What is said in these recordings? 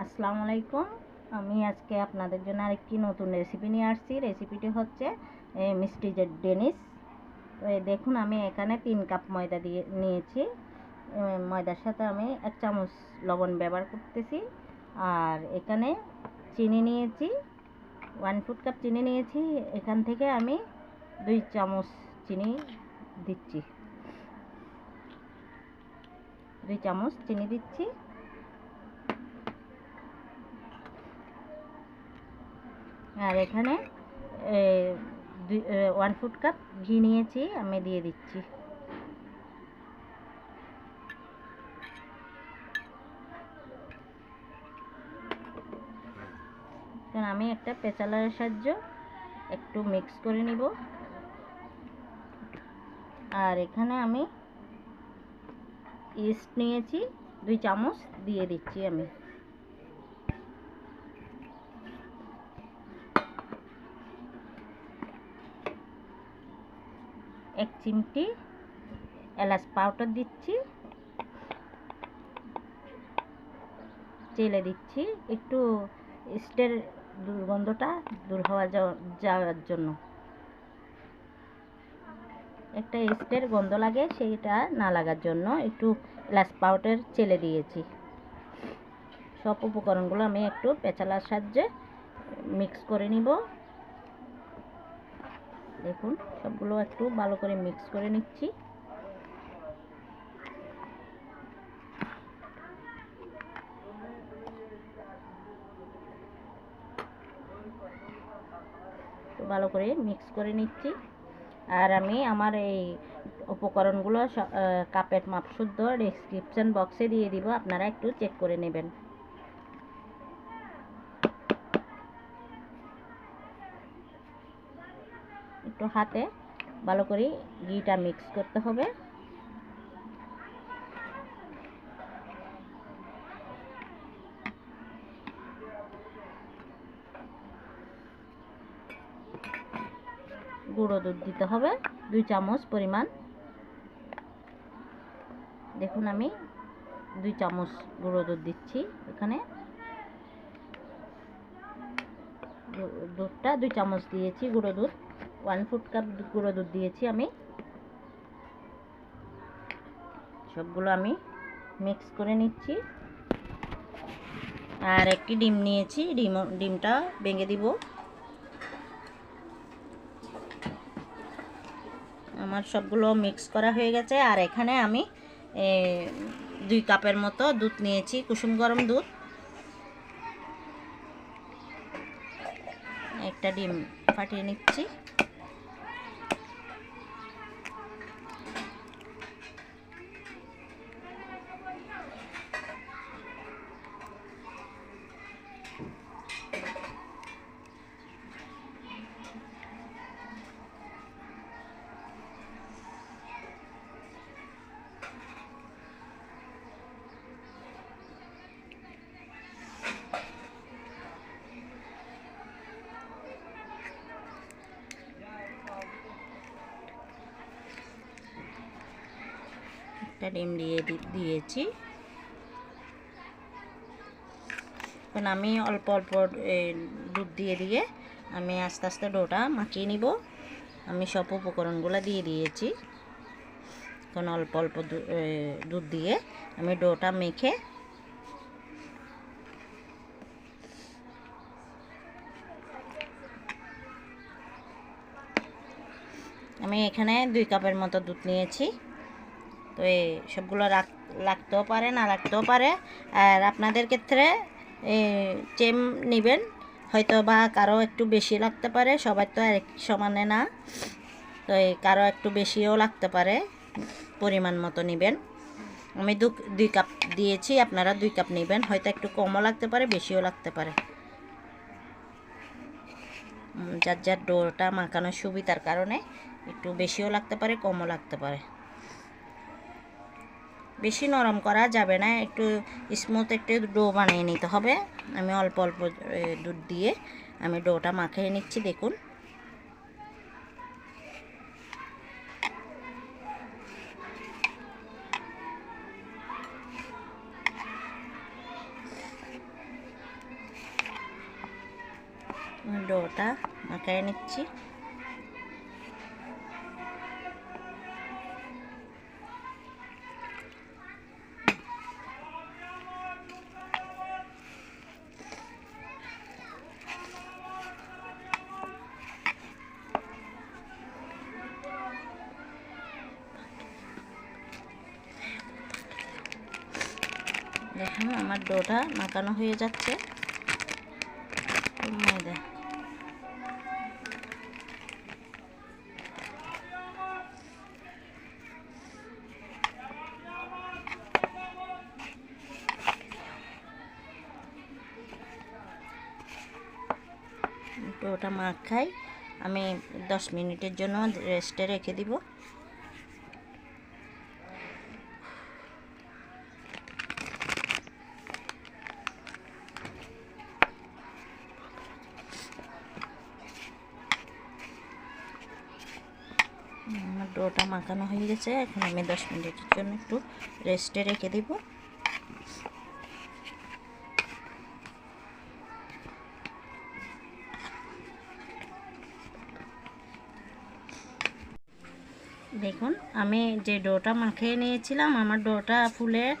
আসসালামু আলাইকুম। আমি আজকে আপনাদের জন্য আরেকটি নতুন রেসিপি নিয়ে আসছি। রেসিপিটি হচ্ছে মিষ্টি ডেনিস। তো দেখুন, আমি এখানে তিন কাপ ময়দা দিয়ে নিয়েছি। ময়দার সাথে আমি এক চামচ লবণ ব্যবহার করতেছি। আর এখানে চিনি নিয়েছি। ওয়ান ফুট কাপ চিনি নিয়েছি। এখান থেকে আমি দুই চামচ চিনি দিচ্ছি। দুই চামচ চিনি দিচ্ছি। আর এখানে ওয়ান ফুট কাপ ঘি নিয়েছি, আমি দিয়ে দিচ্ছি। এখন আমি একটা পেঁচালার সাহায্য একটু মিক্স করে নিব। আর এখানে আমি ইস্ট নিয়েছি, দুই চামচ দিয়ে দিচ্ছি আমি। এক চিমটি এলাচ পাউডার দিচ্ছি। চেলে দিচ্ছি। একটু ইস্টের দুর্গন্ধটা দূর হওয়া যাওয়া- যাওয়ার জন্য। একটা ইস্টের গন্ধ লাগে, সেইটা না লাগার জন্য একটু এলাচ পাউডার চেলে দিয়েছি। সব উপকরণগুলো আমি একটু পেঁচালার সাহায্যে মিক্স করে নিব। দেখুন, সবগুলো একটু ভালো করে মিক্স করে নিচ্ছি। ভালো করে মিক্স করে নিচ্ছি। আর আমি আমার এই উপকরণগুলো কাপের মাপ শুদ্ধ ডিসক্রিপশন বক্সে দিয়ে দিব, আপনারা একটু চেক করে নেবেন। একটু হাতে ভালো করে ঘিটা মিক্স করতে হবে। গুঁড়ো দুধ দিতে হবে, দুই চামচ পরিমাণ। দেখুন আমি দুই চামচ গুঁড়ো দুধ দিচ্ছি এখানে। দুধটা দুই চামচ দিয়েছি গুঁড়ো দুধ। ওয়ান ফুট কাপ গুঁড়ো দুধ দিয়েছি আমি। সবগুলো আমি মিক্স করে নিচ্ছি। আর একটি ডিম নিয়েছি, ডিম, ডিমটা ভেঙে দিব। আমার সবগুলো মিক্স করা হয়ে গেছে। আর এখানে আমি দুই কাপের মতো দুধ নিয়েছি, কুসুম গরম দুধ। একটা ডিম ফাটিয়ে নিচ্ছি। একটা ডিম দিয়ে দিয়েছি। এখন আমি অল্প অল্প দুধ দিয়ে দিয়ে আমি আস্তে আস্তে ডোটা মাখিয়ে নিব। আমি সব উপকরণগুলো দিয়ে দিয়েছি। এখন অল্প অল্প দুধ দিয়ে আমি ডোটা মেখে আমি এখানে দুই কাপের মতো দুধ নিয়েছি। তো এই সবগুলো লাগতেও পারে, না লাগতেও পারে। আর আপনাদের ক্ষেত্রে চেম নেবেন হয়তো বা কারও একটু বেশি লাগতে পারে, সবার তো এক সমানে না। তো এই কারও একটু বেশিও লাগতে পারে, পরিমাণ মতো নেবেন। আমি দু, দুই কাপ দিয়েছি, আপনারা দুই কাপ নেবেন, হয়তো একটু কমও লাগতে পারে, বেশিও লাগতে পারে। যার যার ডোটা মাখানোর সুবিধার কারণে একটু বেশিও লাগতে পারে, কমও লাগতে পারে। বেশি নরম করা যাবে না, একটু স্মুথ একটু ডো বানিয়ে নিতে হবে। আমি অল্প অল্প দুধ দিয়ে আমি ডোটা মাখিয়ে নিচ্ছি, দেখুন। ডোটা মাখিয়ে নিচ্ছি। ডোটা মাখানো হয়ে যাচ্ছে। ময়দা ডোটা মাখাই আমি দশ মিনিটের জন্য রেস্টে রেখে দিব আমার ডোটা মাখানো হয়ে গেছে। এখন আমি দশ মিনিটের জন্য একটু রেস্টে রেখে দিব। আমি যে ডোটা মাখিয়ে নিয়েছিলাম, আমার ডোটা ফুলে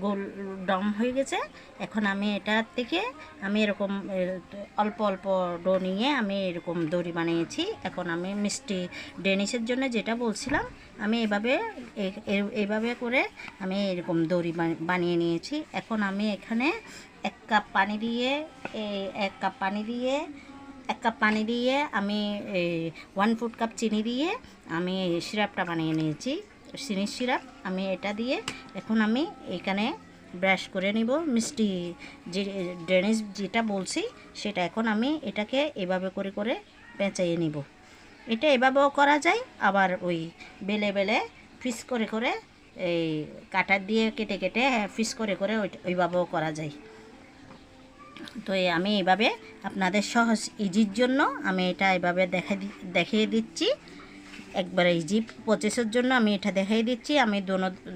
গোল, ডম হয়ে গেছে। এখন আমি এটার থেকে আমি এরকম অল্প অল্প ডো নিয়ে আমি এরকম দড়ি বানিয়েছি। এখন আমি মিষ্টি ডেনিসের জন্য যেটা বলছিলাম, আমি এভাবে, এ- এ- এইভাবে করে আমি এরকম দড়ি বানিয়ে নিয়েছি। এখন আমি এখানে এক কাপ পানি দিয়ে এক কাপ পানি দিয়ে এক কাপ পানি দিয়ে আমি ওয়ান ফুট কাপ চিনি দিয়ে আমি সিরাপটা বানিয়ে নিয়েছি। চিনির সিরাপ আমি এটা দিয়ে এখন আমি এখানে ব্রাশ করে নিব। মিষ্টি যে ড্রেনেজ যেটা বলছি, সেটা এখন আমি এটাকে এভাবে করে করে পেঁচাইয়ে নিব। এটা এভাবেও করা যায়, আবার ওই বেলে বেলে ফিস করে করে এই কাটার দিয়ে কেটে কেটে ফিস করে করে ওই ওইভাবেও করা যায়। তো আমি এইভাবে আপনাদের সহজ ইজির জন্য আমি এটা এভাবে দেখা দেখিয়ে দিচ্ছি। একবারে ইজি প্রসেসের জন্য আমি এটা দেখিয়ে দিচ্ছি। আমি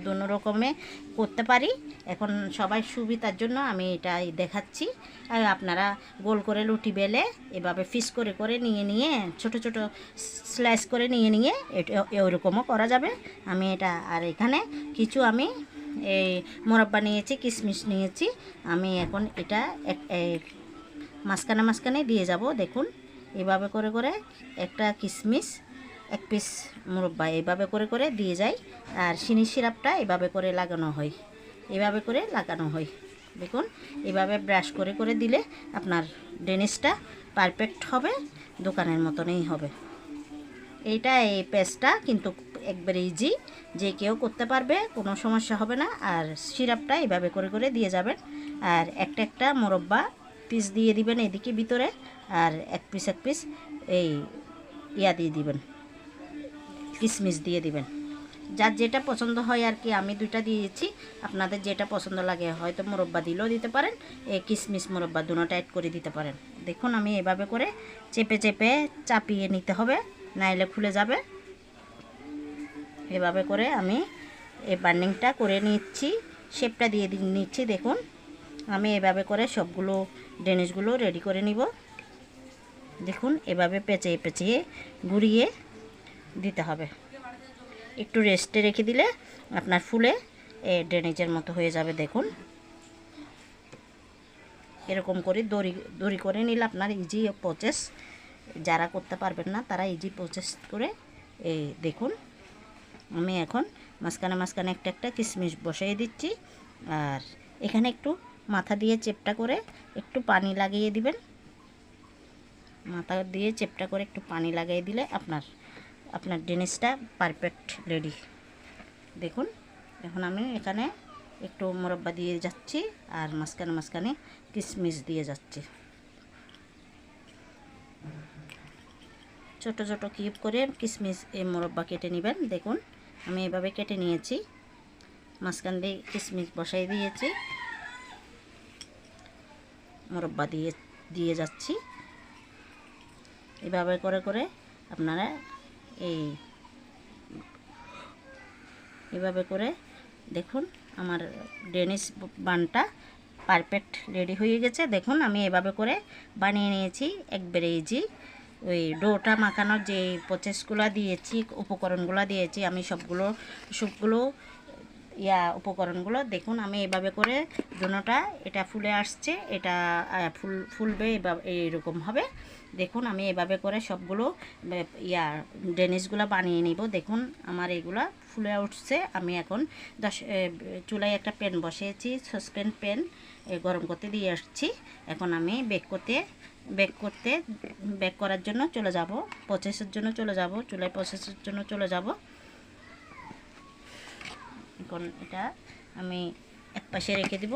দোনো রকমে করতে পারি। এখন সবাই সুবিধার জন্য আমি এটা দেখাচ্ছি। আর আপনারা গোল করে লুটি বেলে এভাবে ফিস করে করে নিয়ে নিয়ে ছোট ছোট স্লাইস করে নিয়ে নিয়ে এটা ওরকমও করা যাবে। আমি এটা, আর এখানে কিছু আমি এই মোরব্বা নিয়েছি, কিশমিশ নিয়েছি। আমি এখন এটা এক মাঝখানে মাঝখানে দিয়ে যাব, দেখুন। এভাবে করে করে একটা কিশমিশ, এক পিস মুরব্বা এভাবে করে করে দিয়ে যাই। আর চিনি সিরাপটা এভাবে করে লাগানো হয়, এভাবে করে লাগানো হয়। দেখুন, এভাবে ব্রাশ করে করে দিলে আপনার ডেনিসটা পারফেক্ট হবে, দোকানের মতনই হবে। এইটা এই পেস্টটা কিন্তু একবারে ইজি যে কেউ করতে পারবে, কোনো সমস্যা হবে না। আর সিরাপটা এভাবে করে করে দিয়ে যাবেন। আর একটা একটা মোরব্বা পিস দিয়ে দিবেন এদিকে ভিতরে। আর এক পিস এক পিস এই ইয়া দিয়ে দিবেন। কিশমিশ দিয়ে দিবেন। যার যেটা পছন্দ হয় আর কি, আমি দুইটা দিয়েছি। আপনাদের যেটা পছন্দ লাগে, হয়তো মোরব্বা দিলেও দিতে পারেন। এই কিশমিশ মোরব্বা দুটো অ্যাড করে দিতে পারেন। দেখুন, আমি এভাবে করে চেপে চেপে চাপিয়ে নিতে হবে, নাইলে খুলে যাবে। এভাবে করে আমি এই বার্নিংটা করে নিচ্ছি। শেপটা দিয়ে নিচ্ছি, দেখুন। আমি এভাবে করে সবগুলো ডেনিশগুলো রেডি করে নিব। দেখুন, এভাবে পেঁচিয়ে পেঁচিয়ে ঘুরিয়ে দিতে হবে। একটু রেস্টে রেখে দিলে আপনার ফুলে এ ড্রেনেজের মতো হয়ে যাবে, দেখুন। এরকম করে দড়ি দড়ি করে নিলে আপনার ইজি প্রসেস যারা করতে পারবেন না, তারা ইজি প্রসেস করে এই দেখুন। আমি এখন মাঝখানে মাঝখানে একটা একটা কিশমিশ বসিয়ে দিচ্ছি। আর এখানে একটু মাথা দিয়ে চেপটা করে একটু পানি লাগিয়ে দিবেন। মাথা দিয়ে চেপটা করে একটু পানি লাগিয়ে দিলে আপনার আপনার জিনিসটা পারফেক্ট রেডি দেখুন, এখন আমি এখানে একটু মোরব্বা দিয়ে যাচ্ছি আর মাঝখানে মাঝখানে কিশমিশ দিয়ে যাচ্ছি। ছোট ছোট কিউব করে কিশমিশ এই মোরব্বা কেটে নেবেন। দেখুন আমি এভাবে কেটে নিয়েছি। মাঝখান দিয়ে কিশমিশ বসাই দিয়েছি। মোরব্বা দিয়ে দিয়ে যাচ্ছি। এভাবে করে করে আপনারা এই, এভাবে করে দেখুন আমার ডেনিস বানটা পারফেক্ট রেডি হয়ে গেছে। দেখুন আমি এভাবে করে বানিয়ে নিয়েছি একবারে ইজি ওই ডোটা মাখানোর যে প্রসেসগুলো দিয়েছি, উপকরণগুলো দিয়েছি, আমি সবগুলো সবগুলো, ইয়া উপকরণগুলো দেখুন, আমি এভাবে করে দুটোটা এটা ফুলে আসছে, এটা ফুল, ফুলবে এভাবে এইরকম হবে। দেখুন, আমি এভাবে করে সবগুলো ইয়া, ডেনিসগুলো বানিয়ে নিব। দেখুন, আমার এগুলা ফুলে উঠছে। আমি এখন দশ চুলায় একটা প্যান বসিয়েছি, সসপ্যান প্যান গরম করতে দিয়ে আসছি। এখন আমি বেক করতে বেক করতে বেক করার জন্য চলে যাব প্রসেসের জন্য চলে যাব, চুলায় প্রসেসের জন্য চলে যাব। এখন এটা আমি এক পাশে রেখে দিব।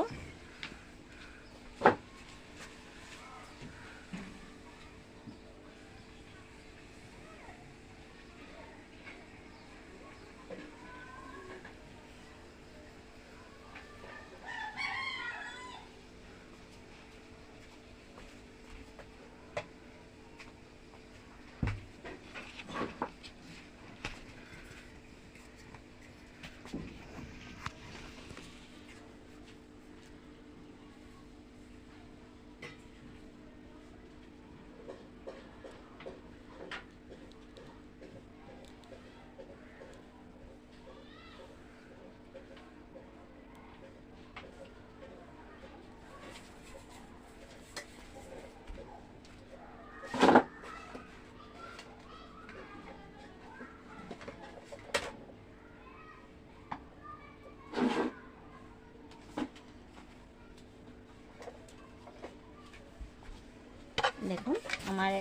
দেখুন, আমার,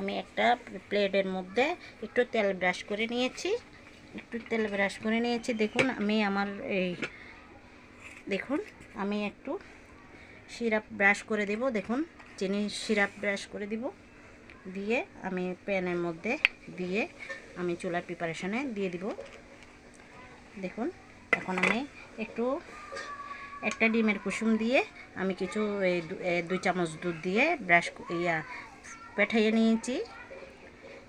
আমি একটা প্লেটের মধ্যে একটু তেল ব্রাশ করে নিয়েছি। একটু তেল ব্রাশ করে নিয়েছি। দেখুন, আমি আমার এই, দেখুন, আমি একটু সিরাপ ব্রাশ করে দেব। দেখুন, চিনি সিরাপ ব্রাশ করে দিব। দিয়ে আমি প্যানের মধ্যে দিয়ে আমি চুলার প্রিপারেশনে দিয়ে দিব। দেখুন, এখন আমি একটু একটা ডিমের কুসুম দিয়ে আমি কিছু এই দুই চামচ দুধ দিয়ে ব্রাশ ইয়া, পেঠাইয়ে নিয়েছি।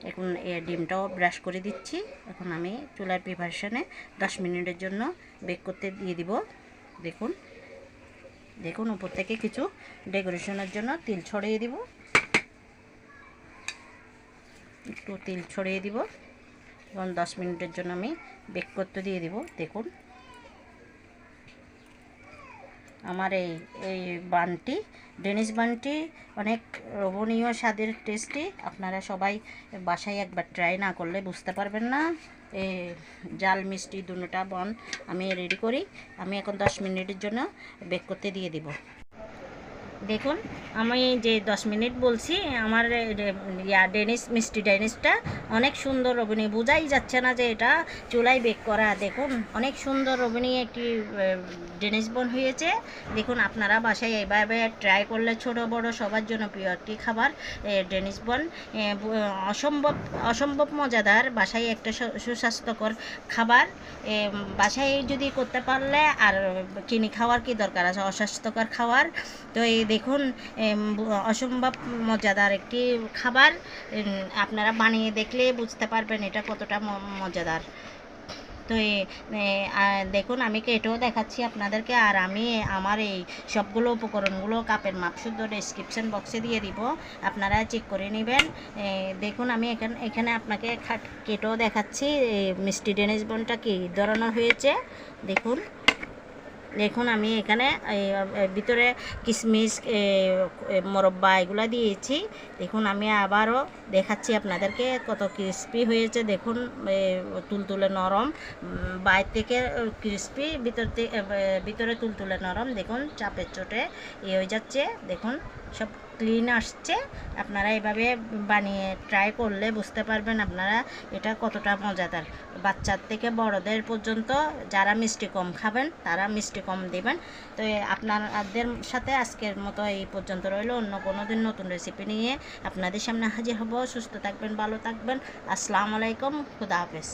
এখন এ ডিমটাও ব্রাশ করে দিচ্ছি। এখন আমি চুলার প্রিপারেশনে দশ মিনিটের জন্য বেক করতে দিয়ে দিব। দেখুন দেখুন উপর থেকে কিছু ডেকোরেশনের জন্য তিল ছড়িয়ে দিব। একটু তিল ছড়িয়ে দিব। এবং দশ মিনিটের জন্য আমি বেক করতে দিয়ে দিব। দেখুন। আমার এই এই বানটি, ডেনিস বানটি অনেক লোভনীয় স্বাদের টেস্টি। আপনারা সবাই বাসায় একবার ট্রাই না করলে বুঝতে পারবেন না। এ, জাল, মিষ্টি দুটা বন আমি রেডি করি। আমি এখন দশ মিনিটের জন্য বেক করতে দিয়ে দিব। দেখুন, আমি যে দশ মিনিট বলছি, আমার ইয়া ডেনিস, মিষ্টি ডেনিসটা অনেক সুন্দর রবণী বোঝাই যাচ্ছে না যে এটা চুলায় বেক করা। দেখুন, অনেক সুন্দর রবণী একটি ডেনিস বন হয়েছে। দেখুন, আপনারা বাসায় এইভাবে ট্রাই করলে ছোট, বড়, সবার জন্য প্রিয় একটি খাবার ডেনিস বন। অসম্ভব অসম্ভব মজাদার, বাসায় একটা সুস্বাস্থ্যকর খাবার। বাসায় যদি করতে পারলে আর কিনে খাওয়ার কি দরকার আছে? অস্বাস্থ্যকর খাবার তো এই দেখুন অসম্ভব মজাদার একটি খাবার। আপনারা বানিয়ে দেখলে বুঝতে পারবেন এটা কতটা মজাদার। তো দেখুন, আমি কেটেও দেখাচ্ছি আপনাদেরকে, আর আমি আমার এই সবগুলো উপকরণগুলো কাপের মাপ শুদ্ধ ডেসক্রিপশন বক্সে দিয়ে দিব। আপনারা চেক করে নেবেন। দেখুন, আমি এখানে এখানে আপনাকে কেটেও দেখাচ্ছি মিষ্টি ডেনিস বনটা কী ধরনের হয়েছে। দেখুন। দেখুন, আমি এখানে ভিতরে কিশমিশ মোরব্বা এগুলো দিয়েছি। দেখুন, আমি আবারও দেখাচ্ছি আপনাদেরকে কত ক্রিস্পি হয়েছে। দেখুন তুলতুলে নরম। বাইর থেকে ক্রিস্পি ভিতর থেকে ভিতরে তুলতুলে নরম। দেখুন, চাপের চোটে এ হয়ে যাচ্ছে। দেখুন, সব ক্লিন আসছে। আপনারা এভাবে বানিয়ে ট্রাই করলে বুঝতে পারবেন আপনারা এটা কতটা মজাদার। বাচ্চার থেকে বড়দের পর্যন্ত যারা মিষ্টি কম খাবেন, তারা মিষ্টি কম দেবেন। তো আপনাদের সাথে আজকের মতো এই পর্যন্ত রইল। অন্য কোনো দিন নতুন রেসিপি নিয়ে আপনাদের সামনে হাজির হব। সুস্থ থাকবেন, ভালো থাকবেন। আসসালামু আলাইকুম। খুদা হাফেজ।